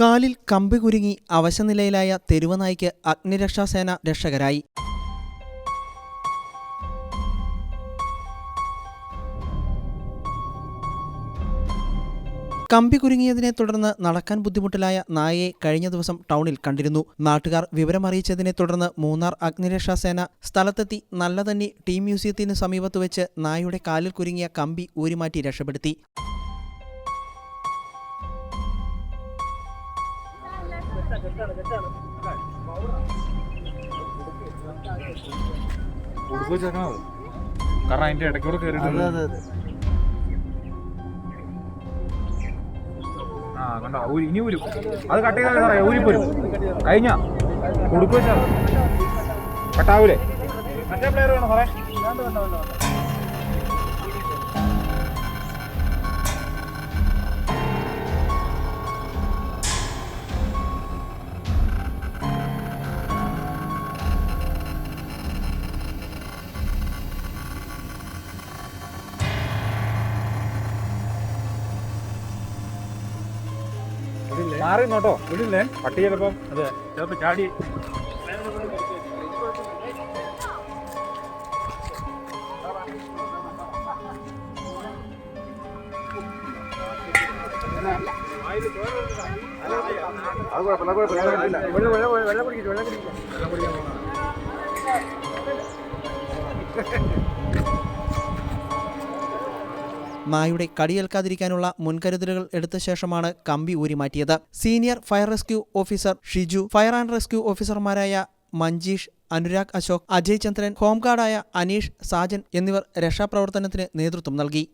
കാലിൽ കമ്പി കുരുങ്ങി അവശനിലയിലായ തെരുവനായ്ക്ക് അഗ്നിരക്ഷാസേന രക്ഷകരായി. കമ്പി കുരുങ്ങിയതിനെ തുടർന്ന് നടക്കാൻ ബുദ്ധിമുട്ടിലായ നായയെ കഴിഞ്ഞ ദിവസം ടൗണിൽ കണ്ടിരുന്നു. നാട്ടുകാർ വിവരമറിയിച്ചതിനെ തുടർന്ന് മൂന്നാർ അഗ്നിരക്ഷാസേന സ്ഥലത്തെത്തി നല്ലതന്നി ടീം മ്യൂസിയത്തിന് സമീപത്ത് വെച്ച് നായയുടെ കാലിൽ കുരുങ്ങിയ കമ്പി ഊരിമാറ്റി രക്ഷപ്പെടുത്തി. ഉടുപ്പ് വെച്ചേക്കണം. കാരണം അതിന്റെ ഇടയ്ക്കൂടെ കയറിയിട്ട് ആ കണ്ടോ? ഇനി ഊരും. അത് കട്ട് ചെയ്താൽ സാറേ ഊരിപ്പോരും. കഴിഞ്ഞ? ഉടുപ്പ് വെച്ചാൽ കട്ടാവൂലേ? മറ്റേ പ്ലെയർ വേണോ സാറേ. മാറി നോട്ടോ വിടില്ലേ? പട്ടി ചിലപ്പം അതെ ചിലപ്പോൾ ചാടി. അത് കുഴപ്പമില്ല കുഴപ്പമില്ല. വെള്ളം വെള്ളം വെള്ളം കുടിക്കും വെള്ളം കുടിക്കും. വെള്ളം കുടിക്കാൻ നായുടെ കടിയേൽക്കാതിരിക്കാനുള്ള മുൻകരുതലുകൾ എടുത്ത ശേഷമാണ് കമ്പി ഊരിമാറ്റിയത്. Senior fire rescue officer Shiju fire and rescue ഓഫീസർമാരായ മഞ്ജീഷ് അനുരാഗ് അശോക് അജയ് ചന്ദ്രൻ ഹോംഗാർഡായ അനീഷ് സാജൻ എന്നിവർ രക്ഷാപ്രവർത്തനത്തിന് നേതൃത്വം നൽകി.